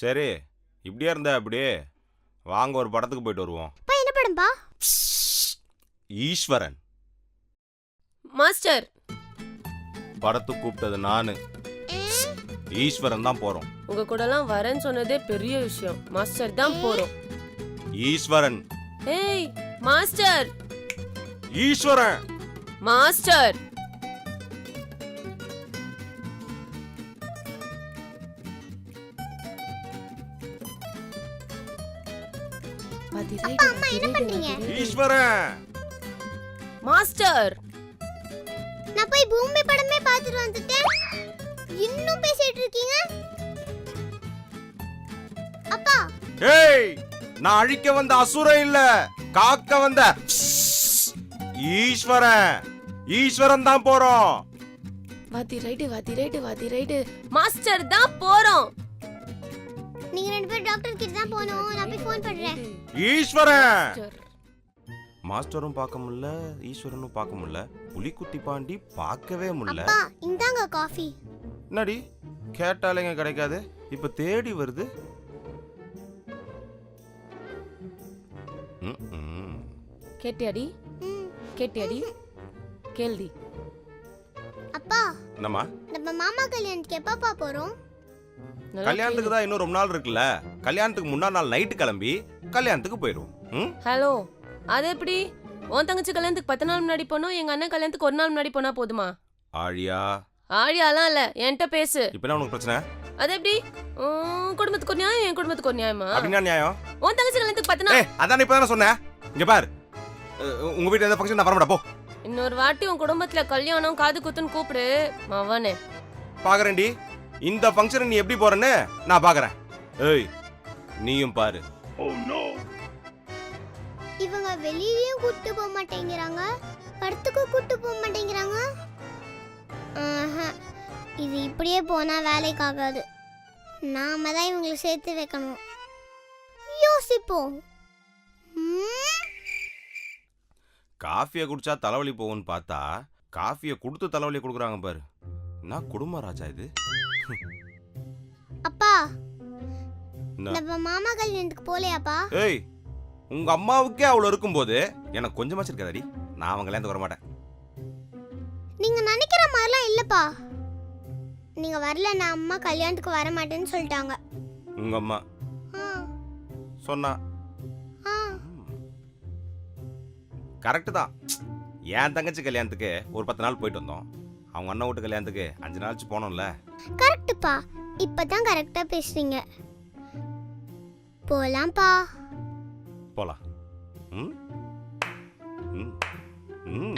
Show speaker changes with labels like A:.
A: சரி இப்படியே இருந்தா அப்படியே வாங்க ஒரு படத்துக்கு போயிட்டு வருவோம்.
B: அப்பா என்ன படம்பா?
A: ஈஸ்வரன்.
C: மாஸ்டர்.
A: படத்துக்கு கூப்பிட்டது நானு. ஈஸ்வரன் தான் போறோம்.
C: உங்க கூடலாம் வரேன்னு சொன்னதே பெரிய விஷயம். மாஸ்டர் தான் போறோம்.
A: ஈஸ்வரன்.
C: ஏய் மாஸ்டர்.
A: ஈஸ்வரன்.
C: மாஸ்டர்.
B: அப்பா அம்மா என்ன பண்றீங்க
A: ஈஸ்வரன்
C: மாஸ்டர்!
B: நான் போய் பூமி படமே பார்த்துட்டு வந்துட்டேன். இன்னும் பேசிட்டு இருக்கீங்க? அப்பா!
A: ஏய்! நான் அழிக்க வந்த அசுரன் இல்ல. காக்க வந்த ஈஸ்வரன். ஈஸ்வரன் தான் போறோம்.
C: வாத்தி ரைட்டு வாத்தி ரைட்டு வாத்தி ரைட்டு மாஸ்டர் தான் போறோம்.
B: நீங்க ரெண்டு பேரும் டாக்டர் கிட்ட தான் போகணும். நான் போய் ஃபோன் பண்றேன்.
A: ஈஸ்வரன்!
C: மாஸ்டர்.
A: மாஸ்டரும் பார்க்க முடியல ஈஸ்வரனும் பார்க்க முடியல. புலிக்குட்டி பாண்டி பார்க்கவே முடியல.
B: அப்பா இந்தாங்க காஃபி
A: என்னடி? கேட்டாலேங்க கிடைக்காது. இப்ப தேடி வருது.
C: கேட்டியாடி. கேட்டியாடி? கேள்வி.
B: அப்பா
A: என்னம்மா?
B: நம்ம மாமா கல்யாணத்துக்கு எப்பப்பா போறோம்?
A: கல்யாணத்துக்கு தான் இன்னும் ரொம்ப நாள் இருக்குல்ல? கல்யாணத்துக்கு முன்னாள் நாள் நைட்டு கிளம்பி கல்யாணத்துக்கு போயிடுவோம்.
C: ஹலோ அது எப்படி? உன் தங்கச்சி கல்யாணத்துக்கு பத்து நாள் முன்னாடி போனோம் எங்க அண்ணன் கல்யாணத்துக்கு ஒரு நாள் முன்னாடி போனா போதுமா?
A: ஆழியா?
C: ஆழியாலாம் இல்ல என்கிட்ட பேசு.
A: இப்ப என்ன உனக்கு பிரச்சனை?
C: அது எப்படி? உன் குடும்பத்துக்கு ஒரு நியாயம் என் குடும்பத்துக்கு ஒரு நியாயமா?
A: அப்படின்னா நியாயம்.
C: உன் தங்கச்சி கல்யாணத்துக்கு பத்து நாள்
A: அதான் இப்ப தானே சொன்னேன். இங்க பார். உங்க வீட்டுல எந்த ஃபங்க்ஷன் நான் போ.
C: இன்னொரு வாட்டி உன் குடும்பத்துல கல்யாணம் காது குத்துன்னு கூப்பிடு மவனே.
A: பாக்குறேன்டி. இந்த ஃபங்க்ஷன் நீ எப்படி போறேன்னு நான் பாக்குறேன். ஏய் நீயும் பாரு.
B: இவங்க வெளியவும் கூட்டு போக மாட்டேங்கிறாங்க. படத்துக்கு கூட்டு போக மாட்டேங்கிறாங்க. ஆஹா, இது இப்படியே போனா வேலைக்கு ஆகாது. நாம தான் இவங்களை சேர்த்து வைக்கணும். யோசிப்போம். ம்,
A: காஃபியை குடிச்சா தலைவலி போகும்னு பார்த்தா காஃபியை கொடுத்து தலைவலி கொடுக்குறாங்க பாரு. என்ன குடும்ப ராஜா இது.
B: அப்பா
A: என்ன?
B: நம்ம மாமா கல்யாணத்துக்கு போலையாப்பா
A: ஏய் உங்க அம்மாவுக்கே அவ்வளோ இருக்கும்போது எனக்கு கொஞ்சமாச்சு இருக்காதடி. நான் அவங்க கல்யாணத்துக்கு வர மாட்டேன்
B: நீங்க நினைக்கிற மாதிரிலாம் இல்லப்பா. நீங்க வரல நான் அம்மா கல்யாணத்துக்கு வர மாட்டேன்னு சொல்லிட்டாங்க.
A: உங்க அம்மா
B: ஆ,
A: சொன்னா?
B: ஆ.
A: கரெக்டு தான். என் தங்கச்சி கல்யாணத்துக்கு ஒரு பத்து நாள் போயிட்டு வந்தோம். அவங்க அண்ணன் வீட்டு கல்யாணத்துக்கு அஞ்சு நாளாச்சு போனோம்ல.
B: கரெக்ட்டுப்பா. இப்பதான் கரெக்டா பேசுறீங்க. போலாம்ப்பா.
A: போலாம். ம். ம். ம்.